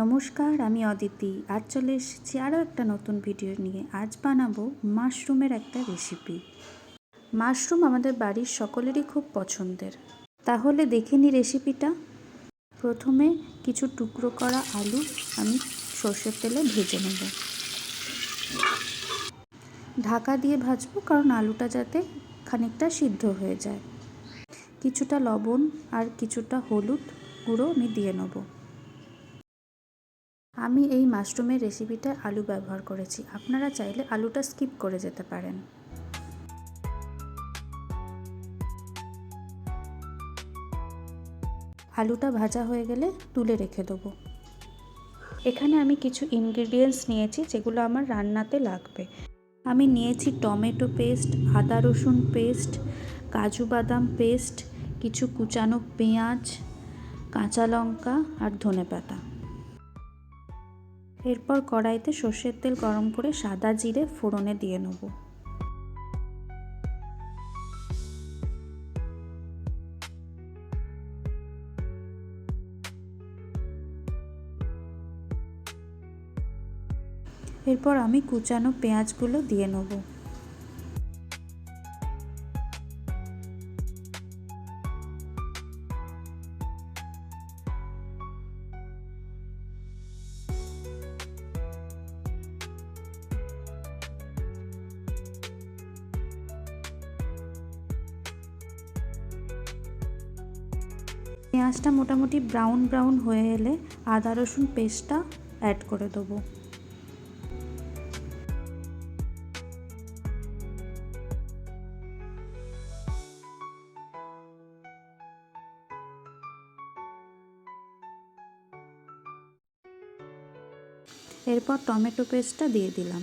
নমস্কার, আমি অদিতি। আজ চলে এসেছি আরও একটা নতুন ভিডিও নিয়ে। আজ বানাবো মাশরুমের একটা রেসিপি মাশরুম আমাদের বাড়ির সকলেরই খুব পছন্দের। তাহলে দেখে নি রেসিপিটা প্রথমে কিছু টুকরো করা আলু আমি সর্ষের তেলে ভেজে নেব। ঢাকা দিয়ে ভাজবো কারণ আলুটা যাতে খানিকটা সিদ্ধ হয়ে যায়। কিছুটা লবণ আর কিছুটা হলুদ গুঁড়ো আমি দিয়ে নেব। আমি এই মাশরুমের রেসিপিটা আলু ব্যবহার করেছি। আপনারা চাইলে আলুটা স্কিপ করে যেতে পারেন। আলুটা ভাজা হয়ে গেলে তুলে রেখে দেবো। এখানে আমি কিছু ইনগ্রিডিয়েন্টস নিয়েছি যেগুলো আমার রান্নাতে লাগবে। আমি নিয়েছি টমেটো পেস্ট, আদা রসুন পেস্ট, কাজু বাদাম পেস্ট, কিছু কুচানো পেঁয়াজ, কাঁচা লঙ্কা আর ধনে পাতা। এরপর কড়াইতে সর্ষের তেল গরম করে সাদা জিরে ফোড়নে দিয়ে নেব। এরপর আমি কুচানো পেঁয়াজগুলো দিয়ে নেব। পেঁয়াজটা মোটামুটি ব্রাউন ব্রাউন হয়ে এলে আদা, রসুন পেস্টটা অ্যাড করে দেবো। এরপর টমেটো পেস্টটা দিয়ে দিলাম।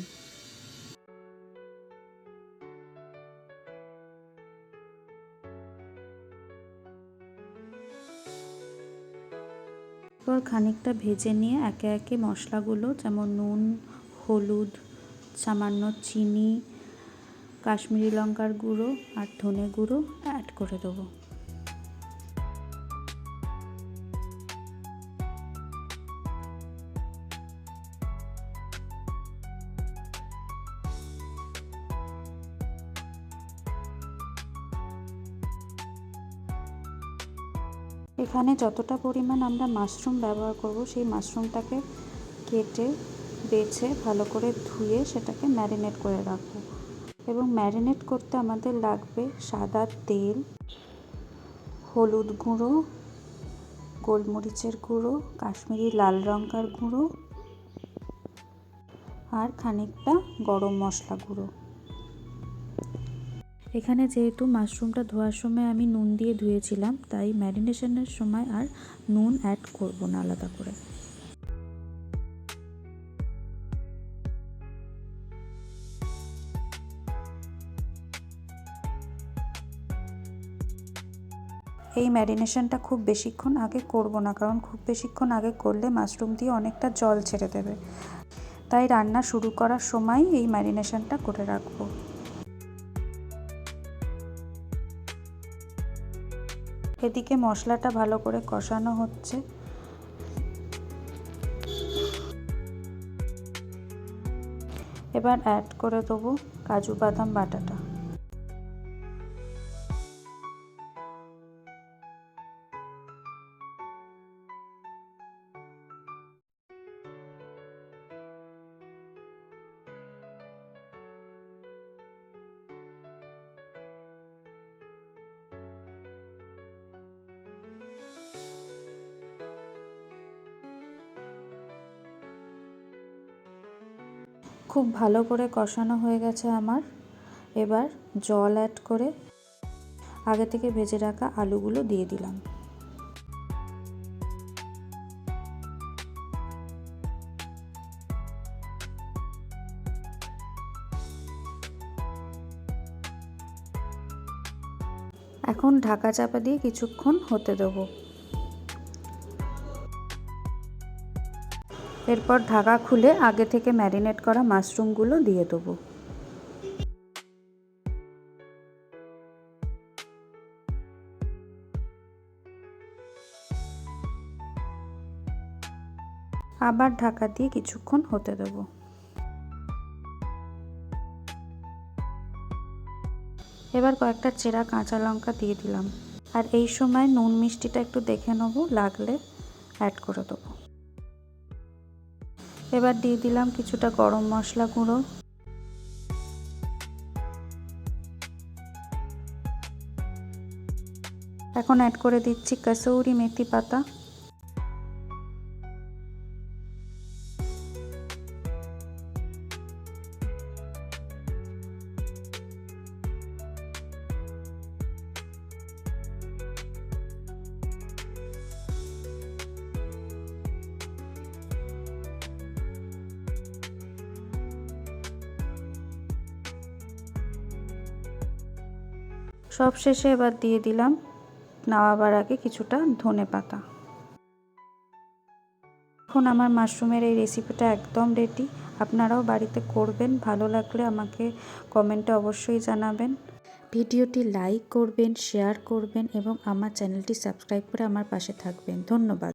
এরপর খানিকটা ভেজে নিয়ে একে একে মশলাগুলো, যেমন নুন, হলুদ, সামান্য চিনি, কাশ্মীরি লঙ্কার গুঁড়ো আর ধনে গুঁড়ো অ্যাড করে দেবো। এখানে যতটা পরিমাণ আমরা মাশরুম ব্যবহার করব, সেই মাশরুমটাকে কেটে, বেছে, ভালো করে ধুয়ে সেটাকে ম্যারিনেট করে রাখব। এবং ম্যারিনেট করতে আমাদের লাগবে সাদা তেল, হলুদ গুঁড়ো, গোলমরিচের গুঁড়ো, কাশ্মীরি লাল লঙ্কার গুঁড়ো, আর খানিকটা গরম মশলা গুঁড়ো। এখানে যেহেতু মাশরুমটা ধোয়ার সময় আমি নুন দিয়ে ধুয়েছিলাম, তাই ম্যারিনেশনের সময় আর নুন অ্যাড করব না আলাদা করে। এই ম্যারিনেশনটা খুব বেশিক্ষণ আগে করব না, কারণ খুব বেশিক্ষণ আগে করলে মাশরুম দিয়ে অনেকটা জল ছেড়ে দেবে। তাই রান্না শুরু করার সময় এই ম্যারিনেশনটা করে রাখব। এদিকে মশলাটা ভালো করে কষানো হচ্ছে। এবার অ্যাড করে দেবো কাজু বাদাম বাটাটা। খুব ভালো করে কষানো হয়ে গেছে আমার। এবার জল অ্যাড করে আগে থেকে ভেজে রাখা আলুগুলো দিয়ে দিলাম। এখন ঢাকা চাপা দিয়ে কিছুক্ষণ হতে দেবো। এরপর ঢাকা খুলে আগে থেকে ম্যারিনেট করা মাশরুমগুলো দিয়ে দেবো। আবার ঢাকা দিয়ে কিছুক্ষণ হতে দেবো। এবার কয়েকটা চেরা কাঁচা লঙ্কা দিয়ে দিলাম। আর এই সময় নুন মিষ্টিটা একটু দেখে নেব, লাগলে অ্যাড করে দেবো। এবার দিয়ে দিলাম কিছুটা গরম মশলা গুঁড়ো। এখন অ্যাড করে দিচ্ছি কাসৌরি মেথি পাতা। সব শেষে এবার দিয়ে দিলাম নামাবার আগে কিছুটা ধনে পাতা। এখন আমার মাশরুমের এই রেসিপিটা একদম রেডি আপনারাও বাড়িতে করবেন, ভালো লাগলে আমাকে কমেন্টে অবশ্যই জানাবেন। ভিডিওটি লাইক করবেন শেয়ার করবেন এবং আমার চ্যানেলটি সাবস্ক্রাইব করে আমার পাশে থাকবেন। ধন্যবাদ।